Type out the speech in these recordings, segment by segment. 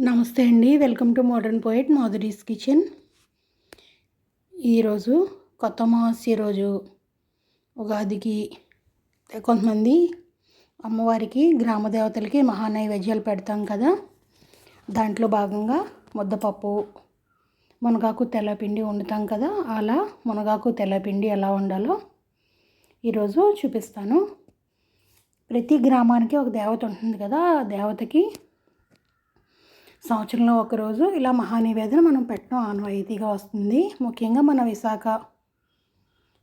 నమస్తే అండి. Welcome to modern poet Madhuri's kitchen. ఈరోజు కొత్త మాసి రోజు. ఉగాదికి కొంతమంది అమ్మవారికి గ్రామ దేవతలకి మహానైవేద్యాలు పెడతాం కదా. దాంట్లో భాగంగా ముద్దపప్పు మునగాకు తెల్లపిండి వండుతాం కదా. అలా మునగాకు తెల్లపిండి ఎలా వండాలో ఈరోజు చూపిస్తాను. ప్రతి గ్రామానికి ఒక దేవత ఉంటుంది కదా. ఆ దేవతకి సంవత్సరంలో ఒకరోజు ఇలా మహానివేదన మనం పెట్టడం ఆనవాయితీగా వస్తుంది. ముఖ్యంగా మన విశాఖ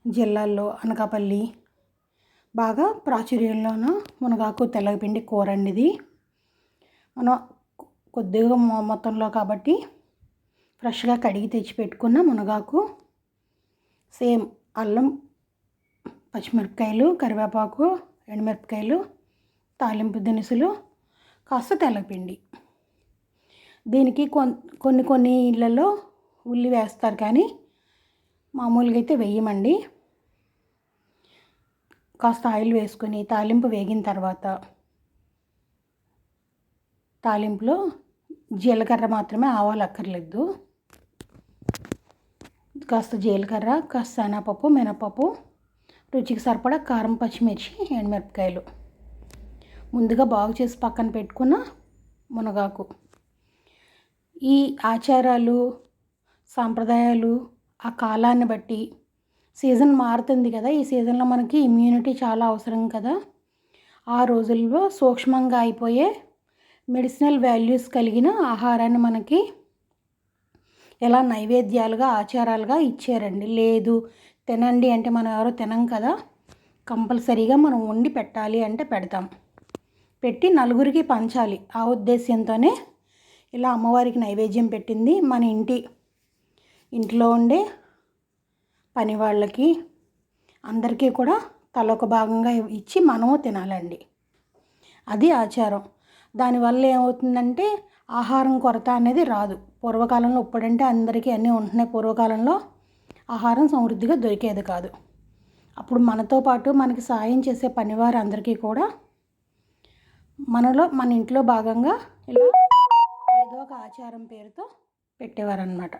జిల్లాల్లో అనకాపల్లి బాగా ప్రాచుర్యంలోన మునగాకు తెల్లగపిండి కూర అండి ఇది మనం కొద్దిగా మొత్తంలో కాబట్టి ఫ్రెష్గా కడిగి తెచ్చి పెట్టుకున్న మునగాకు సేమ్ అల్లం పచ్చిమిరపకాయలు కరివేపాకు ఎండుమిరపకాయలు తాలింపు దినుసులు కాస్త తెల్లపిండి. దీనికి కొన్ని కొన్ని ఇళ్ళల్లో ఉల్లి వేస్తారు కానీ మామూలుగా అయితే వేయమండి. కాస్త ఆయిల్ వేసుకొని తాలింపు వేగిన తర్వాత తాలింపులో జీలకర్ర మాత్రమే ఆవాలు అక్కర్లేదు. కాస్త జీలకర్ర కాస్త శనగపప్పు మినపప్పు రుచికి సరిపడా కారం పచ్చిమిర్చి ఎండుమిరపకాయలు. ముందుగా బాగు చేసి పక్కన పెట్టుకున్న మునగాకు. ఈ ఆచారాలు సాంప్రదాయాలు ఆ కాలాన్ని బట్టి సీజన్ మారుతుంది కదా. ఈ సీజన్లో మనకి ఇమ్యూనిటీ చాలా అవసరం కదా. ఆ రోజుల్లో సూక్ష్మంగా అయిపోయే మెడిసినల్ వాల్యూస్ కలిగిన ఆహారాన్ని మనకి ఎలా నైవేద్యాలుగా ఆచారాలుగా ఇచ్చారండి. లేదు తినండి అంటే మనం ఎవరో తినం కదా. కంపల్సరీగా మనం వండి పెట్టాలి అంటే పెడతాం. పెట్టి నలుగురికి పంచాలి. ఆ ఉద్దేశ్యంతోనే ఇలా అమ్మవారికి నైవేద్యం పెట్టింది మన ఇంటి ఇంట్లో ఉండే పని వాళ్ళకి అందరికీ కూడా తలొక భాగంగా ఇచ్చి మనము తినాలండి. అది ఆచారం. దానివల్ల ఏమవుతుందంటే ఆహారం కొరత అనేది రాదు. పూర్వకాలంలో ఇప్పుడంటే అందరికీ అన్నీ ఉంటున్నాయి పూర్వకాలంలో ఆహారం సమృద్ధిగా దొరికేది కాదు. అప్పుడు మనతో పాటు మనకి సాయం చేసే పనివారు అందరికీ కూడా మనలో మన ఇంట్లో భాగంగా ఇలా ఒక ఆచారం పేరుతో పెట్టేవారనమాట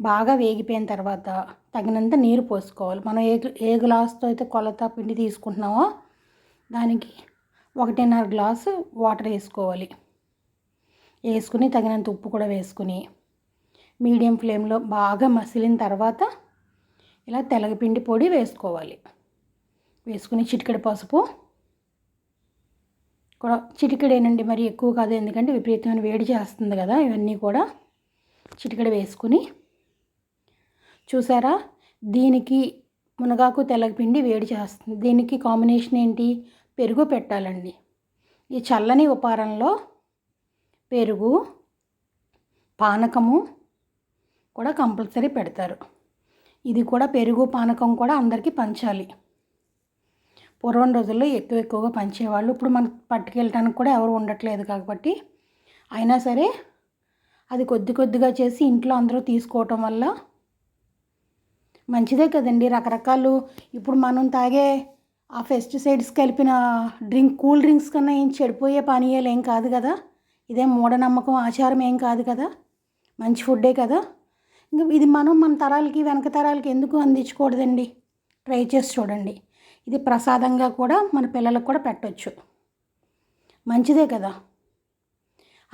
బాగా వేగిపోయిన తర్వాత తగినంత నీరు పోసుకోవాలి. మనం ఏ ఏ గ్లాస్తో అయితే కొలత పిండి తీసుకుంటున్నామో దానికి ఒకటిన్నర గ్లాసు వాటర్ వేసుకోవాలి. వేసుకుని తగినంత ఉప్పు కూడా వేసుకుని మీడియం ఫ్లేమ్లో బాగా మసిలిన తర్వాత ఇలా తెలగపిండి పొడి వేసుకోవాలి. వేసుకుని చిటికెడు పసుపు కూడా చిటికెడేనండి మరి ఎక్కువ కాదు. ఎందుకంటే విపరీతమైన వేడి చేస్తుంది కదా ఇవన్నీ కూడా చిటికెడ వేసుకుని. చూసారా? దీనికి మునగాకు తెల్లపిండి వేడి చేస్తుంది. దీనికి కాంబినేషన్ ఏంటి? పెరుగు పెట్టాలండి. ఈ చల్లని ఉపారంలో పెరుగు పానకము కూడా కంపల్సరీ పెడతారు. ఇది కూడా పెరుగు పానకం కూడా అందరికీ పంచాలి. పూర్వం రోజుల్లో ఎక్కువ ఎక్కువగా పంచేవాళ్ళు. ఇప్పుడు మనకు పట్టుకెళ్ళటానికి కూడా ఎవరు ఉండట్లేదు కాబట్టి అయినా సరే అది కొద్ది కొద్దిగా చేసి ఇంట్లో అందరూ తీసుకోవటం వల్ల మంచిదే కదండి. రకరకాలు ఇప్పుడు మనం తాగే ఆ పెస్టిసైడ్స్ కలిపిన డ్రింక్ కూల్ డ్రింక్స్ కన్నా ఏం చెడిపోయే పానీయాలు ఏం కాదు కదా. ఇదేం మూఢనమ్మకం ఆచారం ఏం కాదు కదా. మంచి ఫుడ్డే కదా. ఇంకా ఇది మనం మన తరాలకి వెనక తరాలకి ఎందుకు అందించకూడదండి? ట్రై చేసి చూడండి. ఇది ప్రసాదంగా కూడా మన పిల్లలకు కూడా పెట్టవచ్చు మంచిదే కదా.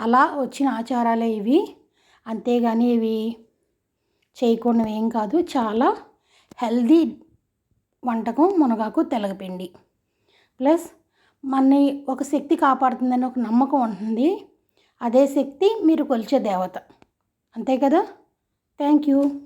అలా వచ్చిన ఆచారాలే ఇవి. అంతేగాని ఇవి చేయకుండా ఏం కాదు. చాలా హెల్దీ వంటకం మునగాకు తెలగపిండి. ప్లస్ మనని ఒక శక్తి కాపాడుతుందని ఒక నమ్మకం ఉంటుంది. అదే శక్తి మీరు కొలిచే దేవత. అంతే కదా? Thank you.